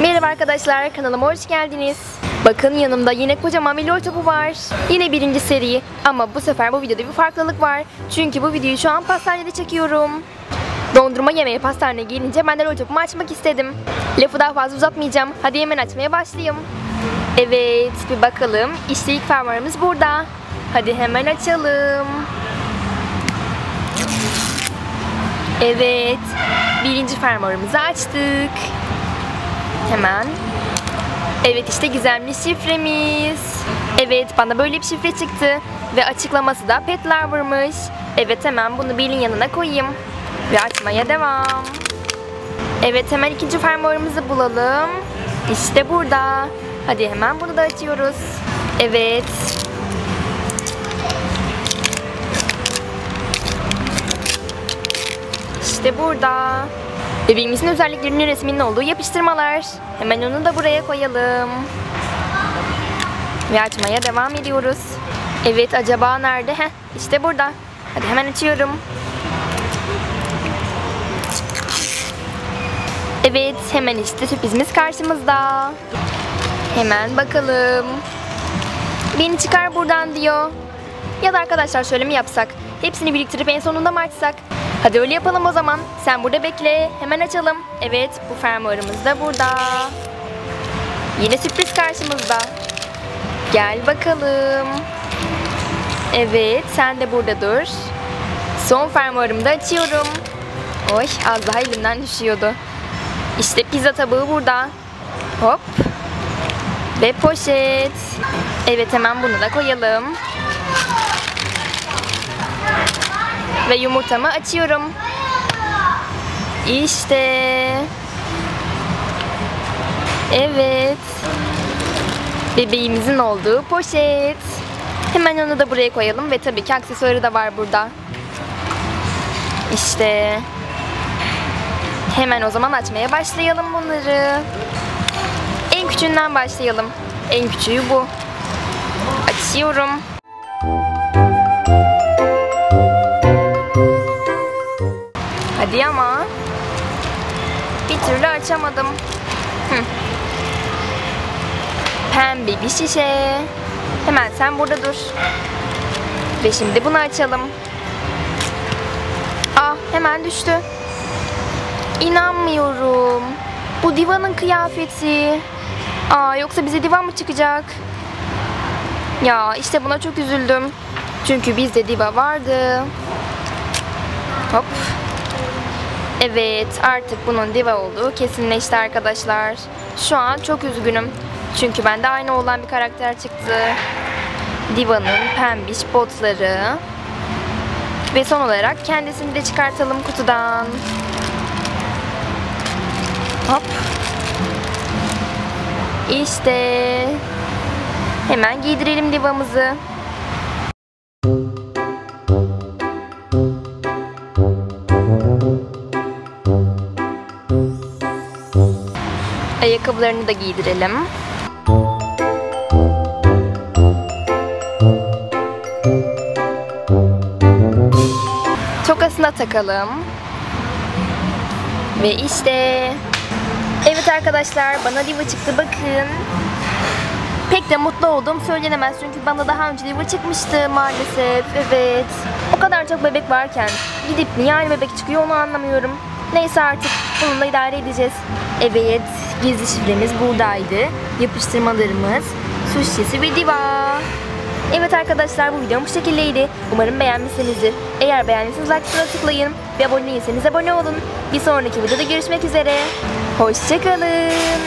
Merhaba arkadaşlar, kanalıma hoş geldiniz. Bakın yanımda yine kocaman bir lol topu var. Yine birinci seri ama bu sefer bu videoda bir farklılık var. Çünkü bu videoyu şu an pastanede çekiyorum. Dondurma yemeye pastaneye gelince ben de lol topumu açmak istedim. Lafı daha fazla uzatmayacağım. Hadi hemen açmaya başlayayım. Evet, bir bakalım. İşte ilk fermuarımız burada. Hadi hemen açalım. Evet, birinci fermuarımızı açtık. Hemen. Evet işte gizemli şifremiz. Evet bana böyle bir şifre çıktı. Ve açıklaması da pet lover'mış. Evet hemen bunu Bill'in yanına koyayım. Ve açmaya devam. Evet hemen ikinci fermuarımızı bulalım. İşte burada. Hadi hemen bunu da açıyoruz. Evet. İşte burada. Bebeğimizin özelliklerinin resminin olduğu yapıştırmalar. Hemen onu da buraya koyalım. Ve açmaya devam ediyoruz. Evet acaba nerede? Heh, işte burada. Hadi hemen açıyorum. Evet hemen işte sürprizimiz karşımızda. Hemen bakalım. Beni çıkar buradan diyor. Ya da arkadaşlar şöyle mi yapsak? Hepsini biriktirip en sonunda mı açsak? Hadi öyle yapalım o zaman. Sen burada bekle. Hemen açalım. Evet bu fermuarımız da burada. Yine sürpriz karşımızda. Gel bakalım. Evet sen de burada dur. Son fermuarımı da açıyorum. Oy az daha elimden düşüyordu. İşte pizza tabağı burada. Hop. Ve poşet. Evet hemen bunu da koyalım. Ve yumurtamı açıyorum. İşte. Evet. Bebeğimizin olduğu poşet. Hemen onu da buraya koyalım ve tabii ki aksesuarı da var burada. İşte. Hemen o zaman açmaya başlayalım bunları. En küçüğünden başlayalım. En küçüğü bu. Açıyorum. Hadi ama. Bir türlü açamadım. Hı. Pembe bir şişe. Hemen sen burada dur. Ve şimdi bunu açalım. Ah hemen düştü. İnanmıyorum. Bu divanın kıyafeti. Aa yoksa bize divan mı çıkacak? Ya işte buna çok üzüldüm. Çünkü bizde diva vardı. Hop. Evet artık bunun diva olduğu kesinleşti arkadaşlar. Şu an çok üzgünüm. Çünkü bende aynı olan bir karakter çıktı. Diva'nın pembiş botları. Ve son olarak kendisini de çıkartalım kutudan. Hop. İşte. Hemen giydirelim divamızı. Ayakkabılarını da giydirelim. Tokasına takalım. Ve işte Evet arkadaşlar bana diva çıktı bakın. Pek de mutlu olduğum söylenemez çünkü bana daha önce diva çıkmıştı maalesef. Evet. O kadar çok bebek varken gidip niye aynı bebek çıkıyor onu anlamıyorum. Neyse artık bununla idare edeceğiz. Evet gizli şifremiz buradaydı. Yapıştırmalarımız, su şişesi ve diva. Evet arkadaşlar bu videom bu şekildeydi. Umarım beğenmişsinizdir. Eğer beğendiyseniz like tuşuna tıklayın. Ve abone değilseniz abone olun. Bir sonraki videoda görüşmek üzere. Hoşçakalın.